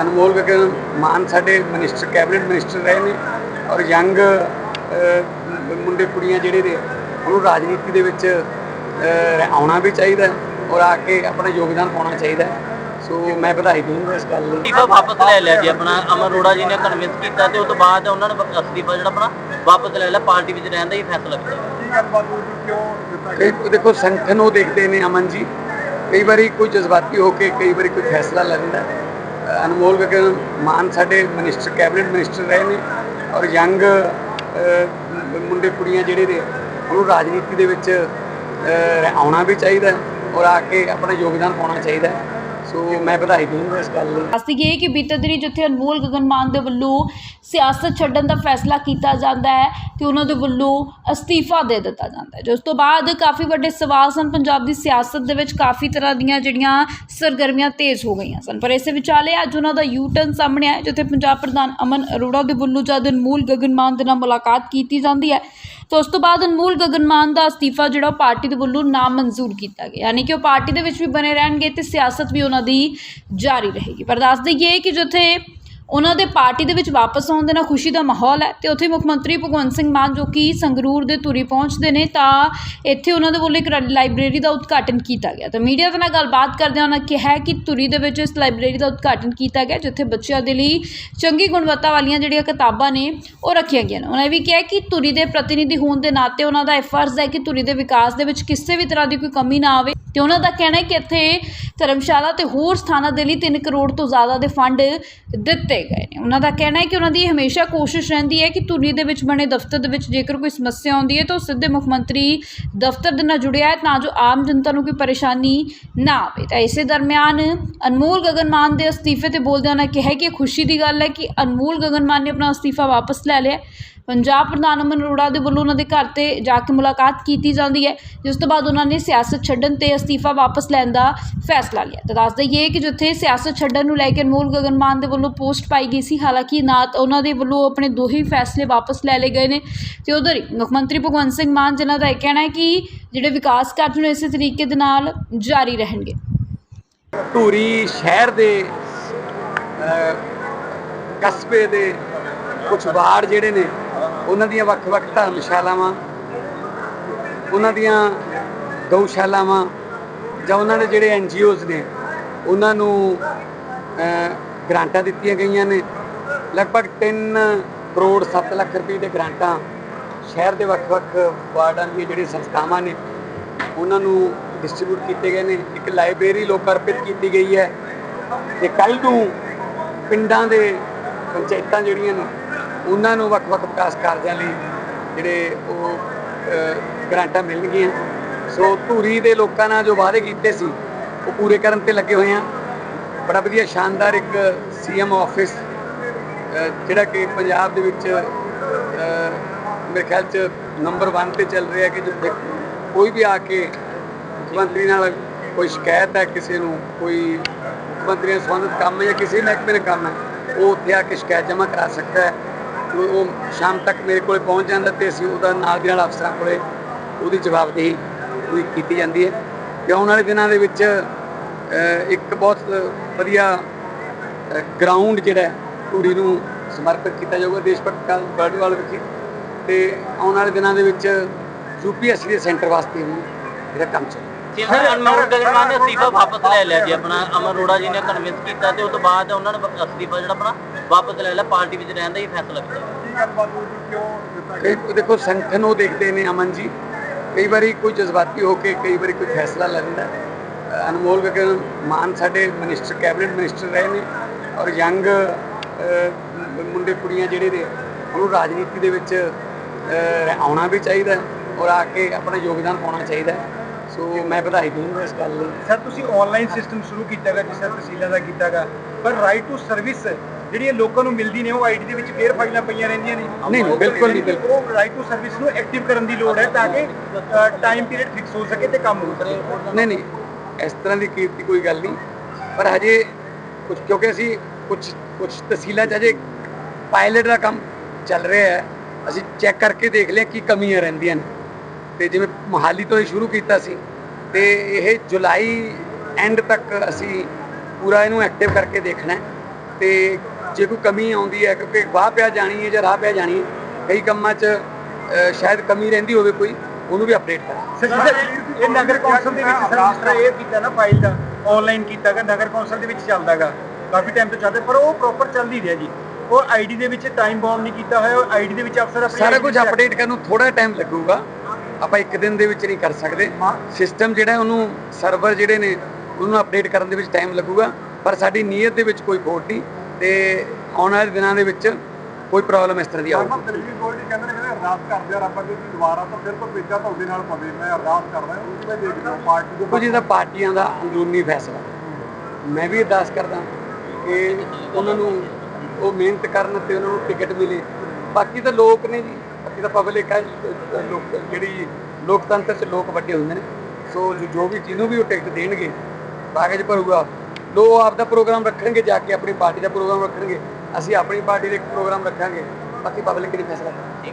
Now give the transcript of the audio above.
ਅਨਮੋਲ ਗਗਨ ਮਾਨ ਸਾਡੇ minister cabinet minister ਰਹੇ ਨੇ ਔਰ ਯੰਗ ਮੁੰਡੇ ਕੁੜੀਆਂ ਜਿਹੜੇ ਨੇ ਉਹਨੂੰ ਰਾਜਨੀਤੀ ਦੇ ਵਿੱਚ ਆਉਣਾ ਵੀ ਚਾਹੀਦਾ ਹੈ ਔਰ ਆ ਕੇ ਆਪਣਾ ਯੋਗਦਾਨ ਪਾਉਣਾ ਚਾਹੀਦਾ ਹੈ। ਸੋ ਮੈਂ ਵਧਾਈ ਦਊਂਗਾ ਇਸ ਗੱਲ ਲਈ। ਅਸਤੀਫਾ ਵਾਪਸ ਲੈ ਲਿਆ ਜੀ ਆਪਣਾ। ਅਮਰ ਅਰੋੜਾ ਜੀ ਨੇ ਕਨਵਿੰਸ ਕੀਤਾ ਤੇ ਉਸ ਤੋਂ ਬਾਅਦ ਉਹਨਾਂ ਨੇ ਅਸਤੀਫਾ ਜਿਹੜਾ ਆਪਣਾ ਵਾਪਸ ਲੈ ਲਿਆ। ਪਾਰਟੀ ਵਿੱਚ ਰਹਿਣ ਦਾ ਹੀ ਫੈਸਲਾ ਕੀਤਾ। ਦੇਖੋ ਸੰਗਠਨ ਉਹ ਦੇਖਦੇ ਨੇ ਅਮਨ ਜੀ। ਕਈ ਵਾਰੀ ਕੋਈ ਜਜ਼ਬਾਤੀ ਹੋ ਕੇ ਕਈ ਵਾਰੀ ਕੋਈ ਫੈਸਲਾ ਲੈਂਦਾ ਅਨਮੋਲ ਗਗਨ ਮਾਨ ਸਾਡੇ ਮਿਨਿਸਟਰ ਕੈਬਨਿਟ ਮਿਨਿਸਟਰ ਰਹੇ ਨੇ ਔਰ ਯੰਗ ਮੁੰਡੇ ਕੁੜੀਆਂ ਜਿਹੜੇ ਨੇ, ਉਹਨੂੰ ਰਾਜਨੀਤੀ ਦੇ ਵਿੱਚ ਆਉਣਾ ਵੀ ਚਾਹੀਦਾ ਔਰ ਆ ਕੇ ਆਪਣਾ ਯੋਗਦਾਨ ਪਾਉਣਾ ਚਾਹੀਦਾ ਸੋ ਮੈਂ ਵਧਾਈ ਦਊਂਗਾ ਇਸ ਗੱਲ ਲਈ। ਦੱਸਦੀ ਕਿ ਬੀਤੇ ਦਿਨੀ ਜਿੱਥੇ ਅਨਮੋਲ ਗਗਨ ਮਾਨ ਦੇ ਵੱਲੋਂ ਸਿਆਸਤ ਛੱਡਣ ਦਾ ਫੈਸਲਾ ਕੀਤਾ ਜਾਂਦਾ ਹੈ, ਤੇ ਉਹਨਾਂ ਦੇ ਵੱਲੋਂ ਅਸਤੀਫਾ ਦੇ ਦਿੱਤਾ ਜਾਂਦਾ ਹੈ। ਜਿਸ ਤੋਂ ਬਾਅਦ ਕਾਫੀ ਵੱਡੇ ਸਵਾਲ ਸਨ। ਪੰਜਾਬ ਦੀ ਸਿਆਸਤ ਦੇ ਵਿੱਚ ਕਾਫੀ ਤਰ੍ਹਾਂ ਦੀਆਂ ਜਿਹੜੀਆਂ ਸਰਗਰਮੀਆਂ ਤੇਜ਼ ਹੋ ਗਈਆਂ ਸਨ। ਪਰ ਇਸੇ ਵਿਚਾਲੇ ਅੱਜ ਉਹਨਾਂ ਦਾ ਯੂ ਟਰਨ ਸਾਹਮਣੇ ਆਇਆ, ਜਿੱਥੇ ਪੰਜਾਬ ਪ੍ਰਧਾਨ ਅਮਨ ਅਰੋੜਾ ਦੇ ਵੱਲੋਂ ਜਦ ਅਨਮੋਲ ਗਗਨ ਮਾਨ ਦੇ ਨਾਲ ਮੁਲਾਕਾਤ ਕੀਤੀ ਜਾਂਦੀ ਹੈ ਤਾਂ ਉਸ ਤੋਂ ਬਾਅਦ ਅਨਮੋਲ ਗਗਨ ਮਾਨ ਦਾ ਅਸਤੀਫਾ ਜਿਹੜਾ ਉਹ ਪਾਰਟੀ ਦੇ ਵੱਲੋਂ ਨਾ ਮਨਜ਼ੂਰ ਕੀਤਾ ਗਿਆ। ਯਾਨੀ ਕਿ ਉਹ ਪਾਰਟੀ ਦੇ ਵਿੱਚ ਵੀ ਬਣੇ ਰਹਿਣਗੇ ਤੇ ਸਿਆਸਤ ਵੀ ਉਹਨਾਂ ਦੀ ਜਾਰੀ ਰਹੇਗੀ। ਪਰ ਦੱਸ ਦਈਏ ਕਿ ਜਿੱਥੇ ਉਹਨਾਂ ਦੇ ਪਾਰਟੀ ਦੇ ਵਿੱਚ ਵਾਪਸ ਆਉਣ ਦੇ ਨਾਲ ਖੁਸ਼ੀ ਦਾ ਮਾਹੌਲ ਹੈ ਤੇ ਉੱਥੇ ਮੁੱਖ ਮੰਤਰੀ ਭਗਵੰਤ ਸਿੰਘ ਮਾਨ ਜੋ ਕਿ ਸੰਗਰੂਰ ਦੇ ਧੂਰੀ ਪਹੁੰਚਦੇ ਨੇ, ਤਾਂ ਇੱਥੇ ਉਹਨਾਂ ਦੇ ਵੱਲੋਂ ਇੱਕ ਰਾ- ਲਾਇਬ੍ਰੇਰੀ ਦਾ ਉਦਘਾਟਨ ਕੀਤਾ ਗਿਆ। ਤਾਂ ਮੀਡੀਆ ਦੇ ਨਾਲ ਗੱਲਬਾਤ ਕਰਦਿਆਂ ਉਹਨਾਂ ਕਿਹਾ ਕਿ ਧੂਰੀ ਦੇ ਵਿੱਚ ਇਸ ਲਾਇਬ੍ਰੇਰੀ ਦਾ ਉਦਘਾਟਨ ਕੀਤਾ ਗਿਆ, ਜਿੱਥੇ ਬੱਚਿਆਂ ਦੇ ਲਈ ਚੰਗੀ ਗੁਣਵੱਤਾ ਵਾਲੀਆਂ ਜਿਹੜੀਆਂ ਕਿਤਾਬਾਂ ਨੇ, ਉਹ ਰੱਖੀਆਂ ਗਈਆਂ ਨੇ। ਉਹਨਾਂ ਇਹ ਵੀ ਕਿਹਾ ਕਿ ਧੂਰੀ ਦੇ ਪ੍ਰਤੀਨਿਧੀ ਹੋਣ ਦੇ ਨਾਤੇ ਉਹਨਾਂ ਦਾ ਇਹ ਫਰਜ਼ ਹੈ ਕਿ ਧੂਰੀ ਦੇ ਵਿਕਾਸ ਦੇ ਵਿੱਚ ਕਿਸੇ ਵੀ ਤਰ੍ਹਾਂ ਦੀ ਕੋਈ ਕਮੀ ਨਾ ਆਵੇ ਤੇ ਉਹਨਾਂ ਦਾ ਕਹਿਣਾ ਹੈ ਕਿ ਇੱਥੇ ਧਰਮਸ਼ਾਲਾ ਤੇ ਹੋਰ ਸਥਾਨਾਂ ਦੇ ਲਈ 3 ਕਰੋੜ ਤੋਂ ਜ਼ਿਆਦਾ ਦੇ ਫੰਡ ਦਿੱਤੇ ਗਏ ਨੇ। ਉਹਨਾਂ ਦਾ ਕਹਿਣਾ ਹੈ ਕਿ ਉਹਨਾਂ ਦੀ ਹਮੇਸ਼ਾ ਕੋਸ਼ਿਸ਼ ਰਹਿੰਦੀ ਹੈ ਕਿ ਧੁਨੀ ਦੇ ਵਿੱਚ ਬਣੇ ਦਫ਼ਤਰ ਦੇ ਵਿੱਚ ਜੇਕਰ ਕੋਈ ਸਮੱਸਿਆ ਆਉਂਦੀ ਹੈ ਤਾਂ ਉਹ ਸਿੱਧੇ ਮੁੱਖ ਮੰਤਰੀ ਦਫ਼ਤਰ ਦੇ ਨਾਲ ਜੁੜਿਆ ਹੈ ਤਾਂ ਜੋ ਆਮ ਜਨਤਾ ਨੂੰ ਕੋਈ ਪਰੇਸ਼ਾਨੀ ਨਾ ਆਵੇ। ਤਾਂ ਇਸੇ ਦਰਮਿਆਨ ਅਨਮੋਲ ਗਗਨ ਮਾਨ ਦੇ ਅਸਤੀਫੇ ਤੇ ਬੋਲਦਿਆਂ ਉਹਨਾਂ ਕਿਹਾ ਕਿ ਇਹ ਖੁਸ਼ੀ ਦੀ ਗੱਲ ਹੈ ਕਿ ਅਨਮੋਲ ਗਗਨ ਮਾਨ ਨੇ ਆਪਣਾ ਅਸਤੀਫਾ ਵਾਪਸ ਲੈ ਲਿਆ। ਪੰਜਾਬ ਪ੍ਰਧਾਨ ਅਮਨ ਅਰੋੜਾ ਦੇ ਵੱਲੋਂ ਉਹਨਾਂ ਦੇ ਘਰ ਤੇ ਜਾ ਕੇ ਮੁਲਾਕਾਤ ਕੀਤੀ ਜਾਂਦੀ ਹੈ, ਜਿਸ ਤੋਂ ਬਾਅਦ ਉਹਨਾਂ ਨੇ ਸਿਆਸਤ ਛੱਡਣ ਤੇ ਅਸਤੀਫਾ ਵਾਪਸ ਲੈਣ ਦਾ ਫੈਸਲਾ ਲਿਆ। ਤਾਂ ਦੱਸ ਦਈਏ ਕਿ ਜਿੱਥੇ ਸਿਆਸਤ ਛੱਡਣ ਨੂੰ ਲੈ ਕੇ ਅਨਮੋਲ ਗਗਨ ਮਾਨ ਦੇ ਵੱਲੋਂ ਪੋਸਟ ਪਾਈ ਗਈ ਸੀ, ਹਾਲਾਂਕਿ ਨਾ ਉਹਨਾਂ ਦੇ ਵੱਲੋਂ ਆਪਣੇ ਦੋ ਹੀ ਫੈਸਲੇ ਵਾਪਸ ਲੈ ਲਏ ਗਏ ਨੇ। ਤੇ ਉਧਰ ਹੀ ਮੁੱਖ ਮੰਤਰੀ ਭਗਵੰਤ ਸਿੰਘ ਮਾਨ, ਜਿਨ੍ਹਾਂ ਦਾ ਇਹ ਕਹਿਣਾ ਹੈ ਕਿ ਜਿਹੜੇ ਵਿਕਾਸ ਕਾਰਜ ਨੇ ਇਸੇ ਤਰੀਕੇ ਦੇ ਨਾਲ ਜਾਰੀ ਰਹਿਣਗੇ। ਧੂਰੀ ਸ਼ਹਿਰ ਦੇ ਕਸਬੇ ਦੇ ਕੁਝ ਵਾਰਡ ਜਿਹੜੇ ਨੇ ਉਹਨਾਂ ਦੀਆਂ ਵੱਖ-ਵੱਖ ਧਰਮਸ਼ਾਲਾਵਾਂ ਉਹਨਾਂ ਦੀਆਂ ਗਊਸ਼ਾਲਾਵਾਂ ਜਾਂ ਉਹਨਾਂ ਦੇ ਜਿਹੜੇ ਐਨਜੀਓਜ਼ ਨੇ ਉਹਨਾਂ ਨੂੰ ਅਹ, ਗ੍ਰਾਂਟਾਂ ਦਿੱਤੀਆਂ ਗਈਆਂ ਨੇ। ਲਗਭਗ 3 ਕਰੋੜ 7 ਲੱਖ ਰੁਪਏ ਦੇ ਗ੍ਰਾਂਟਾਂ ਸ਼ਹਿਰ ਦੇ ਵੱਖ-ਵੱਖ ਵਾਰਡਾਂ ਦੀਆਂ ਜਿਹੜੀਆਂ ਸੰਸਥਾਵਾਂ ਨੇ ਉਹਨਾਂ ਨੂੰ ਡਿਸਟ੍ਰੀਬਿਊਟ ਕੀਤੇ ਗਏ ਨੇ। ਇੱਕ ਲਾਇਬ੍ਰੇਰੀ ਲੋਕ ਅਰਪਿਤ ਕੀਤੀ ਗਈ ਹੈ। ਤੇ ਕੱਲ ਨੂੰ ਪਿੰਡਾਂ ਦੇ ਪੰਚਾਇਤਾਂ ਜਿਹੜੀਆਂ ਨੇ ਉਹਨਾਂ ਨੂੰ ਵੱਖ-ਵੱਖ ਵਿਕਾਸ ਕਾਰਜਾਂ ਲਈ ਜਿਹੜੇ ਉਹ ਅਹ, ਗ੍ਰਾਂਟਾਂ ਮਿਲਣਗੀਆਂ। ਸੋ ਧੂਰੀ ਦੇ ਲੋਕਾਂ ਨਾਲ ਜੋ ਵਾਅਦੇ ਕੀਤੇ ਸੀ ਉਹ ਪੂਰੇ ਕਰਨ ਤੇ ਲੱਗੇ ਹੋਏ ਆ। ਬੜਾ ਵਧੀਆ ਸ਼ਾਨਦਾਰ ਇੱਕ ਸੀਐਮ ਆਫਿਸ ਜਿਹੜਾ ਕਿ ਪੰਜਾਬ ਦੇ ਵਿੱਚ ਮੇਰੇ ਖਿਆਲ ਚ ਨੰਬਰ 1 ਤੇ ਚੱਲ ਰਿਹਾ ਕਿ ਜਿੱਥੇ ਕੋਈ ਵੀ ਆ ਕੇ ਮੁੱਖ ਮੰਤਰੀ ਨਾਲ ਕੋਈ ਸ਼ਿਕਾਇਤ ਹੈ ਕਿਸੇ ਨੂੰ ਕੋਈ ਮੁੱਖ ਮੰਤਰੀ ਨਾਲ ਸੰਬੰਧਿਤ ਕੰਮ ਹੈ ਜਾਂ ਕਿਸੇ ਮਹਿਕਮੇ ਨਾਲ ਕੰਮ ਹੈ ਉਹ ਉੱਥੇ ਆ ਕੇ ਸ਼ਿਕਾਇਤ ਜਮ੍ਹਾਂ ਕਰਾ ਸਕਦਾ ਹੈ। ਉਹ ਸ਼ਾਮ ਤੱਕ ਮੇਰੇ ਕੋਲੇ ਪਹੁੰਚ ਜਾਂਦਾ ਤੇ ਅਸੀਂ ਉਹਦਾ ਨਾਲ ਦੀ ਨਾਲ ਅਫਸਰਾਂ ਕੋਲੇ ਉਹਦੀ ਜਵਾਬਦੇਹੀ ਪੂਰੀ ਕੀਤੀ ਜਾਂਦੀ ਹੈ। ਤੇ ਆਉਣ ਵਾਲੇ ਦਿਨਾਂ ਦੇ ਵਿੱਚ ਇੱਕ ਬਹੁਤ ਵਧੀਆ ਗਰਾਊਂਡ ਜਿਹੜਾ ਹੈ ਧੂਰੀ ਨੂੰ ਸਮਰਪਿਤ ਕੀਤਾ ਜਾਊਗਾ ਦੇਸ਼ ਭਗਤ ਬਰਡਵਾਲ ਵਿਖੇ ਤੇ ਆਉਣ ਵਾਲੇ ਦਿਨਾਂ ਦੇ ਵਿੱਚ ਯੂਪੀਐਸਸੀ ਦੇ ਸੈਂਟਰ ਵਾਸਤੇ ਵੀ ਜਿਹੜਾ ਕੰਮ ਚੱਲ ਜੀ ਸਰ ਅਨਮੋਲ ਗਗਨ ਮਾਨ ਨੇ ਅਸਤੀਫਾ ਵਾਪਸ ਲੈ ਲਿਆ ਜੀ ਆਪਣਾ। ਅਮਰ ਅਰੋੜਾ ਜੀ ਨੇ ਕਨਵਿੰਸ ਕੀਤਾ ਤੇ ਉਸ ਤੋਂ ਬਾਅਦ ਉਹਨਾਂ ਨੇ ਅਸਤੀਫਾ ਜਿਹੜਾ ਆਪਣਾ ਵਾਪਸ ਲੈ ਲਿਆ ਪਾਰਟੀ ਵਿੱਚ ਰਹਿਣ ਦਾ ਹੀ ਫੈਸਲਾ ਕੀਤਾ। ਕਈ ਦੇਖੋ ਸੰਗਠਨ ਉਹ ਦੇਖਦੇ ਨੇ ਅਮਨ ਜੀ। ਕਈ ਵਾਰੀ ਕੋਈ ਜਜ਼ਬਾਤੀ ਹੋ ਕੇ ਕਈ ਵਾਰੀ ਕੋਈ ਫੈਸਲਾ ਲੈਂਦਾ ਹੈ। ਅ, ਅਨਮੋਲ ਗਗਨ ਮਾਨ ਸਾਡੇ ਮਿਨਿਸਟਰ ਕੈਬਨਿਟ ਮਿਨਿਸਟਰ ਰਹੇ ਨੇ ਔਰ ਯੰਗ ਮੁੰਡੇ ਕੁੜੀਆਂ ਜਿਹੜੇ ਨੇ ਉਹਨੂੰ ਰਾਜਨੀਤੀ ਦੇ ਵਿੱਚ ਆਉਣਾ ਵੀ ਚਾਹੀਦਾ ਹੈ ਔਰ ਆ ਕੇ ਆਪਣਾ ਯੋਗਦਾਨ ਪਾਉਣਾ ਚਾਹੀਦਾ ਹੈ। ਸੋ ਮੈਂ ਵਧਾਈ ਦਊਂਗਾ ਇਸ ਗੱਲ ਲਈ। ਸਰ ਤੁਸੀਂ ਆਨਲਾਈਨ ਸਿਸਟਮ ਸ਼ੁਰੂ ਕੀਤਾ ਗਾ ਜਿਸ ਤਰ੍ਹਾਂ ਤਹਿਸੀਲਾਂ ਦਾ ਕੀਤਾ ਗਾ। ਪਰ ਰਾਈਟ ਟੂ ਸਰਵਿਸ ਜਿਹੜੀ ਲੋਕਾਂ ਨੂੰ ਮਿਲਦੀ ਨੇ ਉਹ ਆਈਡੀ ਦੇ ਵਿੱਚ ਫੇਰ ਫਾਈਲਾਂ ਪਈਆਂ ਰਹਿੰਦੀਆਂ ਨੇ। ਨਹੀਂ, ਬਿਲਕੁਲ ਨਹੀਂ, ਬਿਲਕੁਲ। ਉਹ ਰਾਈਟ ਟੂ ਸਰਵਿਸ ਨੂੰ ਐਕਟਿਵ ਕਰਨ ਦੀ ਲੋੜ ਹੈ ਤਾਂ ਕਿ ਟਾਈਮ ਪੀਰੀਅਡ ਫਿਕਸ ਹੋ ਸਕੇ ਤੇ ਕੰਮ ਹੋ ਸਕੇ। ਨਹੀਂ ਨਹੀਂ ਇਸ ਤਰ੍ਹਾਂ ਦੀ ਕੀਰਤੀ ਕੋਈ ਗੱਲ ਨਹੀਂ। ਪਰ ਹਜੇ ਕੁਝ ਕਿਉਂਕਿ ਅਸੀਂ ਕੁਝ ਕੁਝ ਤਹਿਸੀਲਾਂ 'ਚ ਹਜੇ ਪਾਇਲਟ ਦਾ ਕੰਮ ਚੱਲ ਰਿਹਾ ਹੈ। ਅਸੀਂ ਚੈੱਕ ਕਰਕੇ ਦੇਖ ਲਿਆ ਕੀ ਕਮੀਆਂ ਰਹਿੰਦੀਆਂ ਨੇ। ਤੇ ਜਿਵੇਂ ਮੋਹਾਲੀ ਤੋਂ ਹੀ ਸ਼ੁਰੂ ਕੀਤਾ ਸੀ ਤੇ ਇਹ ਜੁਲਾਈ ਐਂਡ ਤੱਕ ਅਸੀਂ ਪੂਰਾ ਇਹਨੂੰ ਐਕਟਿਵ ਕਰਕੇ ਦੇਖਣਾ ਤੇ ਜੇ ਕੋਈ ਕਮੀ ਆਉਂਦੀ ਹੈ ਕਿਉਂਕਿ ਵਾਹ ਪਿਆ ਜਾਣੀ ਹੈ ਜਾਂ ਰਾਹ ਪਿਆ ਜਾਣੀ ਹੈ ਕਈ ਕੰਮਾਂ 'ਚ ਸ਼ਾਇਦ ਕਮੀ ਰਹਿੰਦੀ ਹੋਵੇ ਕੋਈ ਉਹਨੂੰ ਵੀ ਅਪਡੇਟ ਕਰਾਂ ਇਹ ਨਗਰ ਕੌਂਸਲ ਦੇ ਵਿੱਚ ਤਰ੍ਹਾਂ ਇਹ ਕੀਤਾ ਨਾ ਫਾਈਲ ਦਾ ਆਨਲਾਈਨ ਕੀਤਾਗਾ ਨਗਰ ਕੌਂਸਲ ਦੇ ਵਿੱਚ ਚੱਲਦਾਗਾ ਕਾਫੀ ਟਾਈਮ ਤੋਂ ਚੱਲਦਾ ਪਰ ਉਹ ਪ੍ਰੋਪਰ ਚੱਲ ਨਹੀਂ ਰਿਹਾ ਜੀ ਉਹ ਆਈਡੀ ਦੇ ਵਿੱਚ ਟਾਈਮ ਬਾਉਂਡ ਨਹੀਂ ਕੀਤਾ ਹੋਇਆ ਉਹ ਆਈਡੀ ਦੇ ਵਿੱਚ ਅਫਸਰ ਆਪਣੀ ਸਾਰਾ ਕੁਝ ਅਪਡੇਟ ਕਰਨ ਨੂੰ ਥੋੜਾ ਟਾਈਮ ਲੱਗੂਗਾ। ਆਪਾਂ ਇੱਕ ਦਿਨ ਦੇ ਵਿੱਚ ਨਹੀਂ ਕਰ ਸਕਦੇ। ਸਿਸਟਮ ਜਿਹੜਾ ਉਹਨੂੰ ਸਰਵਰ ਜਿਹੜੇ ਨੇ ਉਹਨੂੰ ਅਪਡੇਟ ਕਰਨ ਦੇ ਵਿੱਚ ਟਾਈਮ ਲੱਗੂਗਾ। ਪਰ ਸਾਡੀ ਨੀਅਤ ਦੇ ਵਿੱਚ ਕੋਈ ਖੋਟ ਨਹੀਂ ਤੇ ਆਉਣ ਵਾਲੇ ਦਿਨਾਂ ਦੇ ਵਿੱਚ ਕੋਈ ਪ੍ਰੋਬਲਮ ਇਸ ਤਰ੍ਹਾਂ ਦੀ ਆਊਗੀ। ਦਲਵੀਰ ਗੋਲਡੀ ਕਹਿੰਦੇ ਨੇ ਕਹਿੰਦੇ ਅਰਦਾਸ ਕਰਦੇ ਆ ਰੱਬ ਅੱਗੇ ਕਿ ਦੁਬਾਰਾ ਤੋਂ ਫਿਰ ਤੋਂ ਪੇਚਾ ਤੁਹਾਡੇ ਨਾਲ ਪਵੇ। ਮੈਂ ਅਰਦਾਸ ਕਰਦਾ ਹਾਂ ਉਹ ਕਿਵੇਂ ਦੇਖਦੇ ਪਾਰਟੀ ਦੇ ਇਹਦਾ ਪਾਰਟੀਆਂ ਦਾ ਅੰਦਰੂਨੀ ਫੈਸਲਾ। ਮੈਂ ਵੀ ਅਰਦਾਸ ਕਰਦਾ ਕਿ ਉਹਨਾਂ ਨੂੰ ਉਹ ਮਿਹਨਤ ਕਰਨ ਤੇ ਉਹਨਾਂ ਨੂੰ ਟਿਕਟ ਮਿਲੇ। ਬਾਕੀ ਤਾਂ ਲੋਕ ਨੇ ਜੀ ਬਾਕੀ ਤਾਂ ਪਬਲਿਕ ਹੈ, ਲੋਕ, ਜਿਹੜੀ ਲੋਕਤੰਤਰ 'ਚ ਲੋਕ ਵੱਡੇ ਹੁੰਦੇ ਨੇ। ਸੋ ਜੋ- ਵੀ ਜਿਹਨੂੰ ਵੀ ਉਹ ਟਿਕਟ ਦੇਣਗੇ, ਕਾਗਜ਼ ਭਰੂਗਾ, ਲੋ ਆਪ ਦਾ ਪ੍ਰੋਗਰਾਮ ਰੱਖਣਗੇ ਜਾ ਕੇ, ਆਪਣੀ ਪਾਰਟੀ ਦਾ ਪ੍ਰੋਗਰਾਮ ਰੱਖਣਗੇ। ਅਸੀਂ ਆਪਣੀ ਪਾਰਟੀ ਦੇ ਪ੍ਰੋਗਰਾਮ ਰੱਖਾਂਗੇ, ਬਾਕੀ ਪਬਲਿਕ ਨੇ ਫੈਸਲਾ ਕਰਨਾ